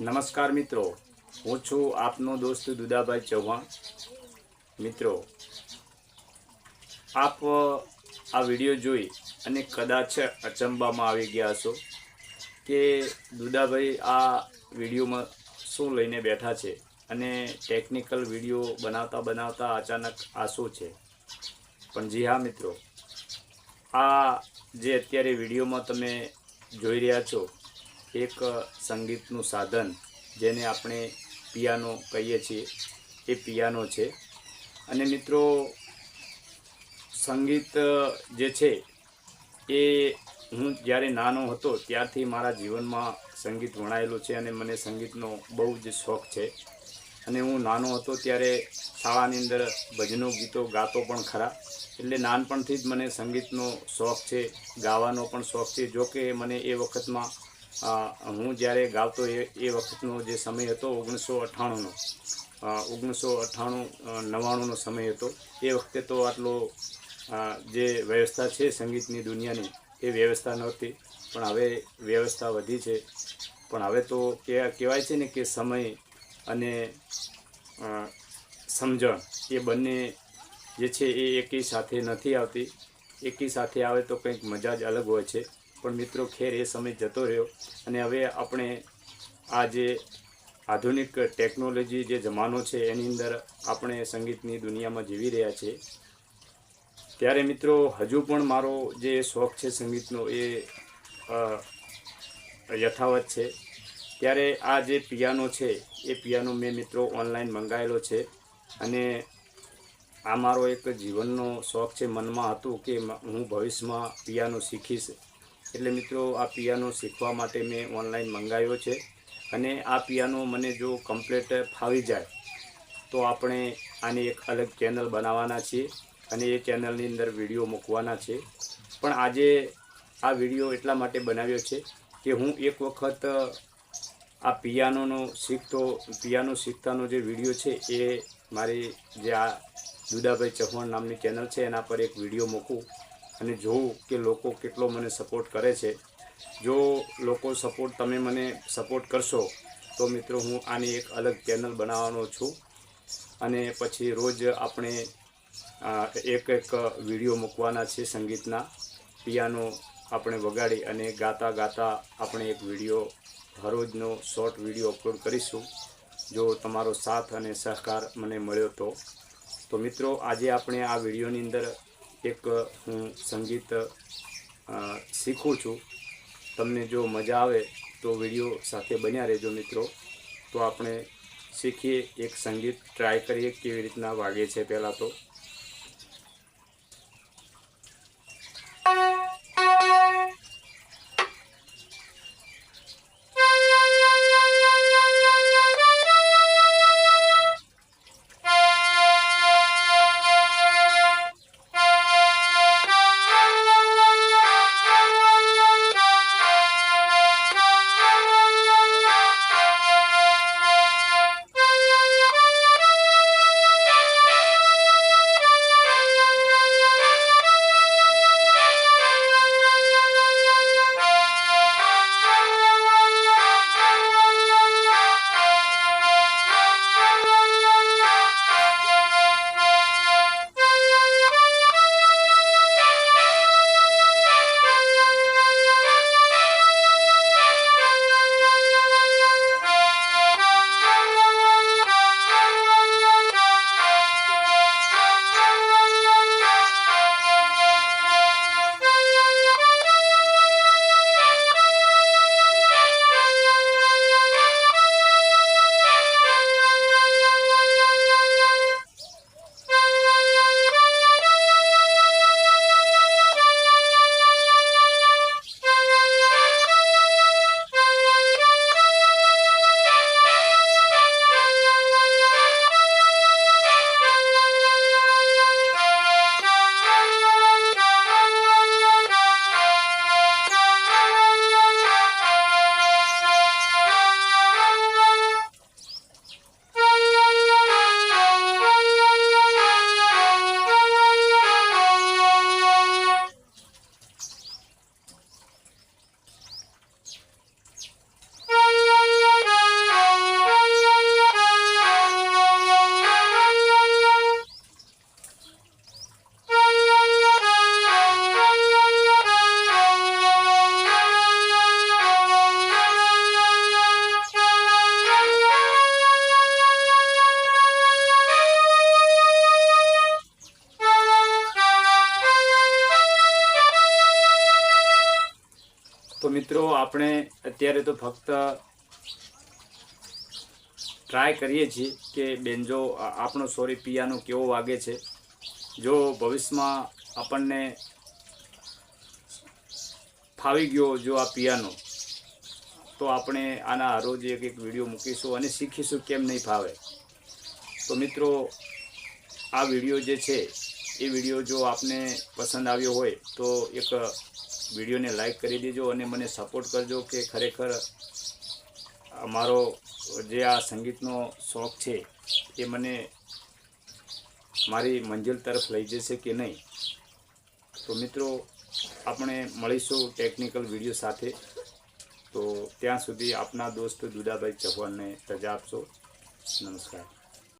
નમસ્કાર મિત્રો. હું છું આપનો દોસ્ત દુદાભાઈ ચૌહાણ. મિત્રો, આપ આ વીડિયો જોઈ અને કદાચ અચંબામાં આવી ગયા હશો કે દુદાભાઈ આ વિડીયોમાં શું લઈને બેઠા છે અને ટેકનિકલ વીડિયો બનાવતા બનાવતા અચાનક આ શું છે? પણ જી હા, મિત્રો, આ જે અત્યારે વિડીયોમાં તમે જોઈ રહ્યા છો એક સંગીતનું સાધન જેને આપણે પિયાનો કહીએ છીએ, એ પિયાનો છે. અને મિત્રો, સંગીત જે છે, એ હું જ્યારે નાનો હતો ત્યારથી મારા જીવનમાં સંગીત વણાયેલું છે અને મને સંગીતનો બહુ જ શોખ છે. અને હું નાનો હતો ત્યારે શાળાની અંદર ભજનો ગીતો ગાતો પણ ખરા. એટલે નાનપણથી જ મને સંગીતનો શોખ છે, ગાવાનો પણ શોખ છે. જો કે મને એ વખતમાં હું જ્યારે ગાવતો એ એ વખતનો જે સમય હતો, ઓગણીસો અઠ્ઠાણુંનો ઓગણીસો અઠ્ઠાણું નવ્વાણુંનો સમય હતો, એ વખતે તો આટલો જે વ્યવસ્થા છે સંગીતની દુનિયાની, એ વ્યવસ્થા નહોતી, પણ હવે વ્યવસ્થા વધી છે. પણ હવે તો કે કહેવાય છે ને કે સમય અને સમજણ, એ બંને જે છે એ એકી સાથે નથી આવતી. એકી સાથે આવે તો કંઈક મજા જ અલગ હોય છે. પણ મિત્રો ખેર એ સમય જતો રહ્યો અને હવે આપણે આ જે આધુનિક ટેકનોલોજી જે જમાનો છે, એની અંદર આપણે સંગીતની દુનિયામાં જીવી રહ્યા છીએ. ત્યારે મિત્રો હજુ પણ મારો જે શોખ છે સંગીતનો એ યથાવત છે. ત્યારે આ જે પિયાનો છે, એ પિયાનો મેં મિત્રો ઓનલાઈન મંગાવેલો છે અને આ મારો એક જીવનનો શોખ છે. મનમાં હતું કે હું ભવિષ્યમાં પિયાનો શીખીશ. એટલે મિત્રો, આ પિયાનો શીખવા માટે મેં ઓનલાઈન મંગાવ્યો છે. અને આ પિયાનો મને જો કમ્પ્લીટ ફાવી જાય, તો આપણે આની એક અલગ ચેનલ બનાવવાના છીએ અને એ ચેનલની અંદર વીડિયો મૂકવાના છે. પણ આજે આ વીડિયો એટલા માટે બનાવ્યો છે કે હું એક વખત આ પિયાનોનો શીખતો, પિયાનો શીખતાનો જે વીડિયો છે એ મારી જે આ જુદાભાઈ ચૌહાણ નામની ચેનલ છે એના પર એક વીડિયો મૂકું. અને જોઉં કે લોકો કેટલો મને સપોર્ટ કરે છે. જો લોકો સપોર્ટ તમે મને સપોર્ટ કરશો, તો મિત્રો હું આની એક અલગ ચેનલ બનાવવાનો છું. અને પછી રોજ આપણે એક એક વીડિયો મૂકવાના છે સંગીતના. પિયાનો આપણે વગાડી અને ગાતા ગાતા આપણે એક વીડિયો હરોજનો શોર્ટ વીડિયો અપલોડ કરીશું. જો તમારો સાથ અને સહકાર મને મળ્યો તો. તો મિત્રો આજે આપણે આ વિડીયોની અંદર એક, હું સંગીત શીખું છું. તમને જો મજા આવે તો વીડિયો સાથે બન્યા રહેજો મિત્રો. તો આપણે શીખીએ એક સંગીત ટ્રાય કરીએ કેવી રીતના વાગે છે પહેલાં તો. આપણે અત્યારે તો ફક્ત ટ્રાય કરીએ છીએ કે બેન્જો આપણો સોરી પિયાનો કેવો વાગે છે. જો ભવિષ્યમાં આપણને ફાવી ગયો જો આ પિયાનો, તો આપણે આના રોજ એક એક વીડિયો મૂકીશું અને શીખીશું કેમ નહીં ફાવે. તો મિત્રો, આ વીડિયો જે છે, એ વીડિયો જો આપને પસંદ આવ્યો હોય, તો એક વિડીયોને લાઇક કરી દેજો અને મને સપોર્ટ કરજો કે ખરેખર અમારો જે આ સંગીતનો શોખ છે એ મને મારી મંજિલ તરફ લઈ જશે કે નહીં. તો મિત્રો, આપણે મળીશું ટેકનિકલ વીડિયો સાથે. તો ત્યાં સુધી આપના દોસ્ત દુદાભાઈ ચૌહાણને રજા આપશો. નમસ્કાર.